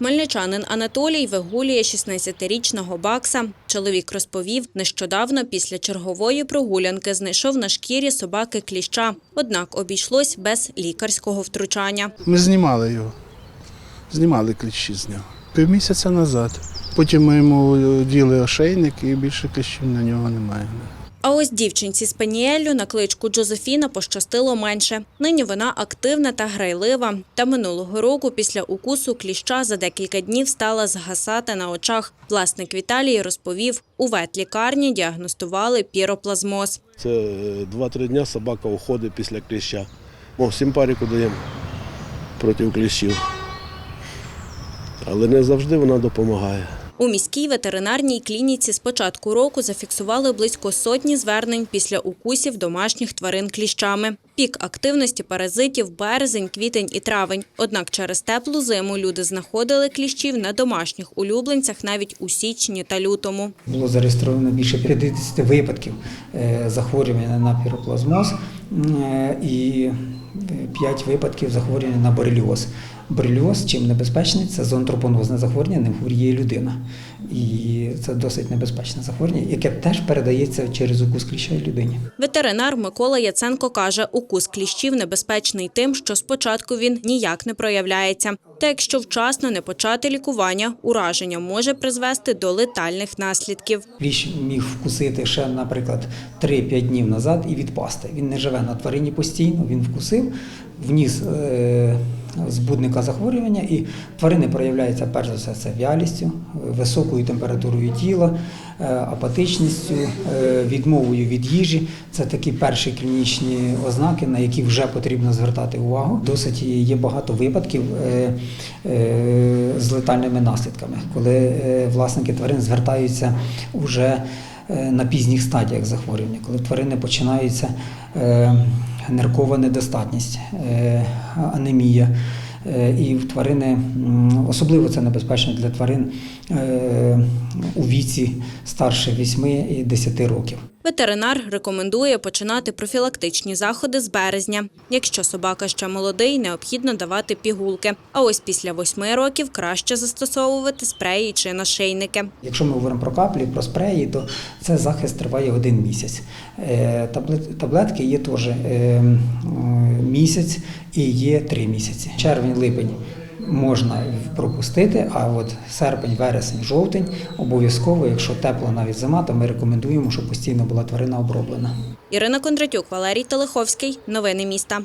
Хмельничанин Анатолій вигулює 16-річного бакса. Чоловік розповів, нещодавно після чергової прогулянки знайшов на шкірі собаки кліща. Однак обійшлось без лікарського втручання. Ми знімали його. Знімали кліщі з нього. Півмісяця назад. Потім ми йому діли ошейник і більше кліщів на нього немає. А ось дівчинці з Паніеллю на кличку Джозефіна пощастило менше. Нині вона активна та грайлива. Та минулого року після укусу кліща за декілька днів стала згасати на очах. Власник Віталій розповів, у ветлікарні діагностували піроплазмоз. Це е, 2-3 дня собака уходить після кліща. О, симпаріку даємо проти кліщів. Але не завжди вона допомагає. У міській ветеринарній клініці з початку року зафіксували близько сотні звернень після укусів домашніх тварин кліщами. Пік активності паразитів – березень, квітень і травень. Однак через теплу зиму люди знаходили кліщів на домашніх улюбленцях навіть у січні та лютому. Було зареєстровано більше 50 випадків е, захворювання на піроплазмоз е, і 5 випадків захворювання на бореліоз. Бореліоз чим небезпечний? Це зоонтропонозне захворювання, ним хворіє людина. І це досить небезпечне захворювання, яке теж передається через укус кліща людині. Ветеринар Микола Яценко каже, укус кліщів небезпечний тим, що спочатку він ніяк не проявляється. Та якщо вчасно не почати лікування, ураження може призвести до летальних наслідків. Кліщ міг вкусити ще, наприклад, 3-5 днів назад і відпасти. Він не живе на тварині постійно, він вкусив, вніс е, збудника захворювання, і тварини проявляються перш за все це вялістю, високою температурою тіла, е, апатичністю, е, відмовою від їжі. Це такі перші клінічні ознаки, на які вже потрібно звертати увагу. Досить є багато випадків з летальними наслідками, коли власники тварин звертаються уже на пізніх стадіях захворювання, коли тварини починається е, ниркова недостатність, е, анемія. Е, І в тварини, особливо це небезпечно для тварин е, у віці старше 8 і 10 років. Ветеринар рекомендує починати профілактичні заходи з березня. Якщо собака ще молодий, необхідно давати пігулки. А ось після восьми років краще застосовувати спреї чи нашийники. Якщо ми говоримо про каплі, про спреї, то це захист триває один місяць. Е, Таблетки є теж е, місяць і є три місяці. Червень, липень можна пропустити, а от серпень, вересень, жовтень обов'язково, якщо тепла навіть зима, то ми рекомендуємо, щоб постійно була тварина оброблена. Ірина Кондратюк, Валерій Телеховський. Новини міста.